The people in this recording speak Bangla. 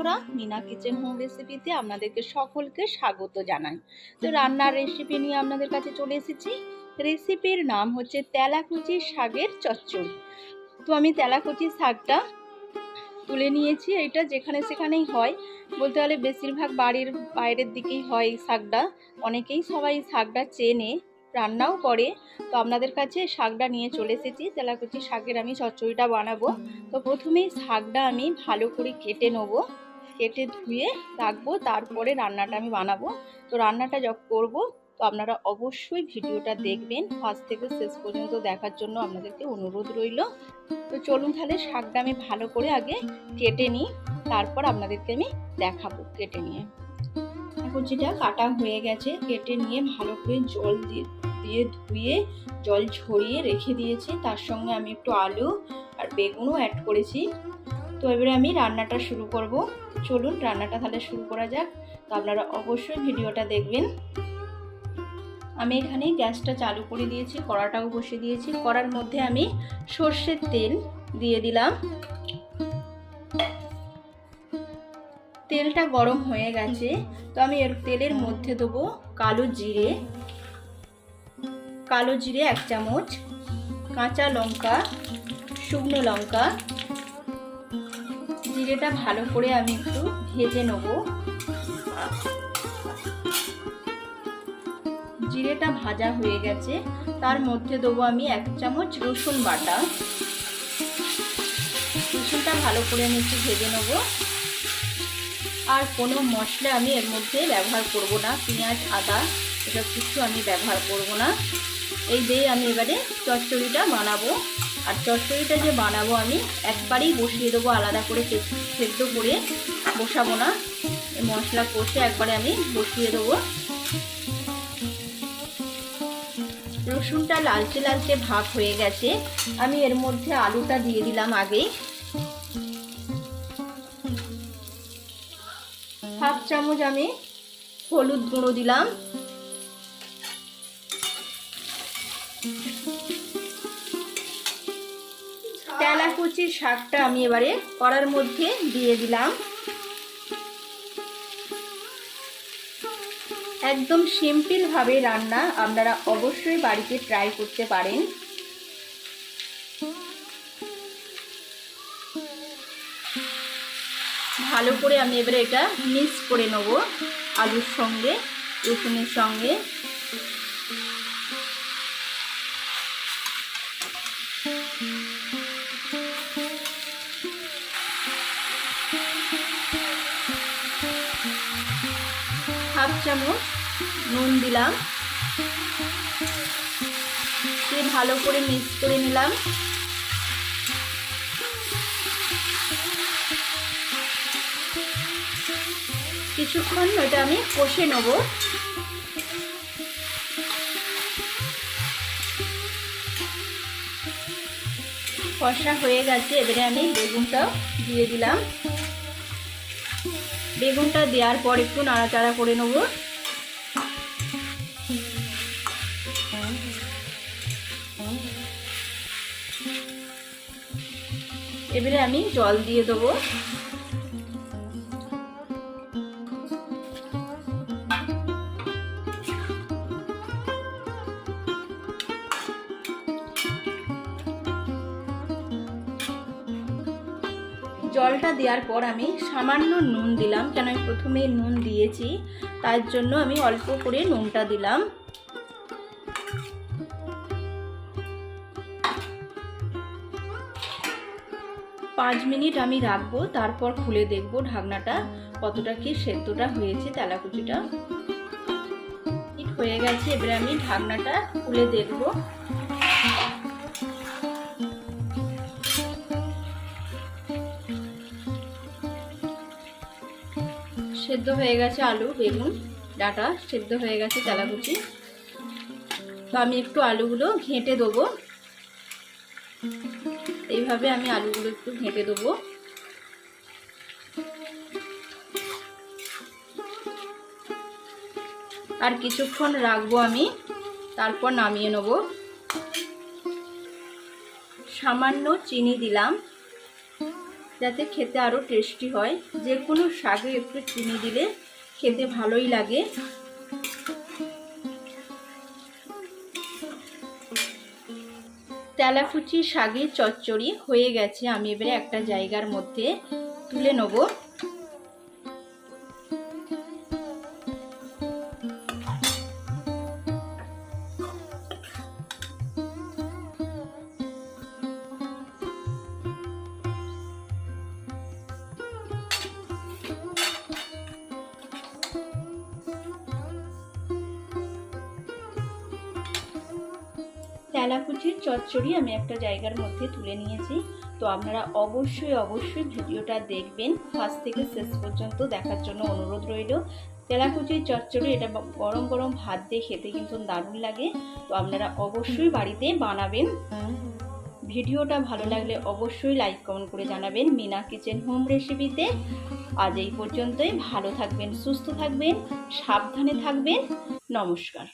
বন্ধুরা মিনা কিচেন হোম রেসিপিতে আপনাদেরকে সকলকে স্বাগত জানাই। তো রান্নার রেসিপি নিয়ে আপনাদের কাছে চলে এসেছি। রেসিপির নাম হচ্ছে তেলাকুচি শাকের চচ্চড়ি। তো আমি তেলাকুচি শাকটা তুলে নিয়েছি এটা যেখানে সেখানেই হয়। বলতে গেলে বেশিরভাগ বাড়ির বাইরের দিকেই হয় এই শাকটা। অনেকেই সবাই শাকটা চেনে রান্নাও করে। তো আপনাদের কাছে শাকটা নিয়ে চলে এসেছি। তেলাকুচি শাকের আমি চচ্চড়িটা বানাবো। তো প্রথমেই শাকটা আমি ভালো করে কেটে নেব। কেটে ধুয়ে রাখব, তারপরে রান্নাটা আমি বানাবো। তো রান্নাটা যখন করব, তো আপনারা অবশ্যই ভিডিওটা দেখবেন। ফার্স্ট থেকে শেষ পর্যন্ত দেখার জন্য আপনাদেরকে অনুরোধ রইল। তো চলুন তাহলে শাকটা আমি ভালো করে আগে কেটে নিই, তারপর আপনাদেরকে আমি দেখাবো কেটে নিয়ে। কুচিটা কাটা হয়ে গেছে, কেটে নিয়ে ভালো করে জল দিয়ে দিয়ে ধুয়ে, জল ছড়িয়ে রেখে দিয়েছি। তার সঙ্গে আমি একটু আলু আর বেগুনও অ্যাড করেছি। তো এবারে আমি রান্নাটা শুরু করব। চলুন, রান্নাটা তাহলে শুরু করা যাক। তো আপনারা অবশ্যই ভিডিওটা দেখবেন। আমি এখানে গ্যাসটা চালু করে দিয়েছি, কড়াটাও বসে দিয়েছি। কড়ার মধ্যে আমি সর্ষের তেল দিয়ে দিলাম। তেলটা গরম হয়ে গেছে, তো আমি এর তেলের মধ্যে দেবো কালো জিরে। কালো জিরে এক চামচ, কাঁচা লঙ্কা, শুকনো লঙ্কা জিরেটা ভালো করে আমি একটু ভেজে নেব। জিরেটা ভাজা হয়ে গেছে। তার মধ্যে দেবো আমি এক চামচ রসুন বাটা। রসুনটা ভালো করে আমি একটু ভেজে নেব। আর কোনো মশলা আমি এর মধ্যে ব্যবহার করব না। পেঁয়াজ, আদা, এসব কিছু আমি ব্যবহার করব না। এই দিয়ে আমি এবারে চচ্চড়িটা বানাবো। আর চচ্চড়িটা যে বানাবো আমি, একবারেই বসিয়ে দেবো, আলাদা করে সেদ্ধ করে বসাবো না। মশলা কষে একবারে আমি বসিয়ে দেবো। রসুনটা লালচে লালচে ভাব হয়ে গেছে। আমি এর মধ্যে আলুটা দিয়ে দিলাম আগেই। হাফ চামচ আমি হলুদ গুঁড়ো দিলাম। তেলাকুচির শাকটা আমি এবারে কড়ার মধ্যে দিয়ে দিলাম। একদম সিম্পলভাবে রান্না আপনারা অবশ্যই বাড়িতে ট্রাই করতে পারেন। ভালো করে আমি এবারে এটা মিক্স করে নেব আলুর সঙ্গে, রসুনের সঙ্গে। চামচ নুন দিলাম। দিয়ে ভালো করে মিক্স করে নিলাম। কিছুক্ষণ এটা আমি কষে নেব। কষা হয়ে গেছে, এবারে আমি বেগুনটাও দিয়ে দিলাম। বেগুনটা দেওয়ার পর একটু নাড়াচাড়া করে নেব। এবারে আমি জল দিয়ে দেবো। জলটা দেওয়ার পর আমি সামান্য নুন দিলাম, কেন আমি প্রথমে নুন দিয়েছি, তার জন্য আমি অল্প করে নুনটা দিলাম। পাঁচ মিনিট আমি রাখব, তারপর খুলে দেখব ঢাকনাটা কতটা কি সেদ্ধটা হয়েছে, তেলাকুচিটা। হয়ে গেছে, এবারে আমি ঢাকনাটা খুলে দেখব। সেদ্ধ হয়ে গেছে আলু, বেগুন, ডাটা, সেদ্ধ হয়ে গেছে তেলাকুচি। তো আমি একটু আলুগুলো ঘেঁটে দেবো। এইভাবে আমি আলুগুলো একটু ঘেঁটে দেবো। আর কিছুক্ষণ রাখব আমি, তারপর নামিয়ে নেব। সামান্য চিনি দিলাম। যাতে খেতে আরও টেস্টি হয়। যে কোনো শাকে একটু চিনি দিলে খেতে ভালোই লাগে। তেলাকুচি শাকের চচ্চড়ি হয়ে গেছে। আমি এবারে একটা জায়গার মধ্যে তুলে নেব। তেলাকুচির চচ্চড়ি আমি একটা জায়গার মধ্যে তুলে নিয়েছি। তো আপনারা অবশ্যই অবশ্যই ভিডিওটা দেখবেন। ফার্স্ট থেকে শেষ পর্যন্ত দেখার জন্য অনুরোধ রইল। তেলাকুচির চচ্চড়ি, এটা গরম গরম ভাত দিয়ে খেতে কিন্তু দারুণ লাগে। তো আপনারা অবশ্যই বাড়িতে বানাবেন। ভিডিওটা ভালো লাগলে অবশ্যই লাইক কমেন্ট করে জানাবেন। মিনা কিচেন হোম রেসিপিতে আজ এই পর্যন্তই। ভালো থাকবেন, সুস্থ থাকবেন, সাবধানে থাকবেন। নমস্কার।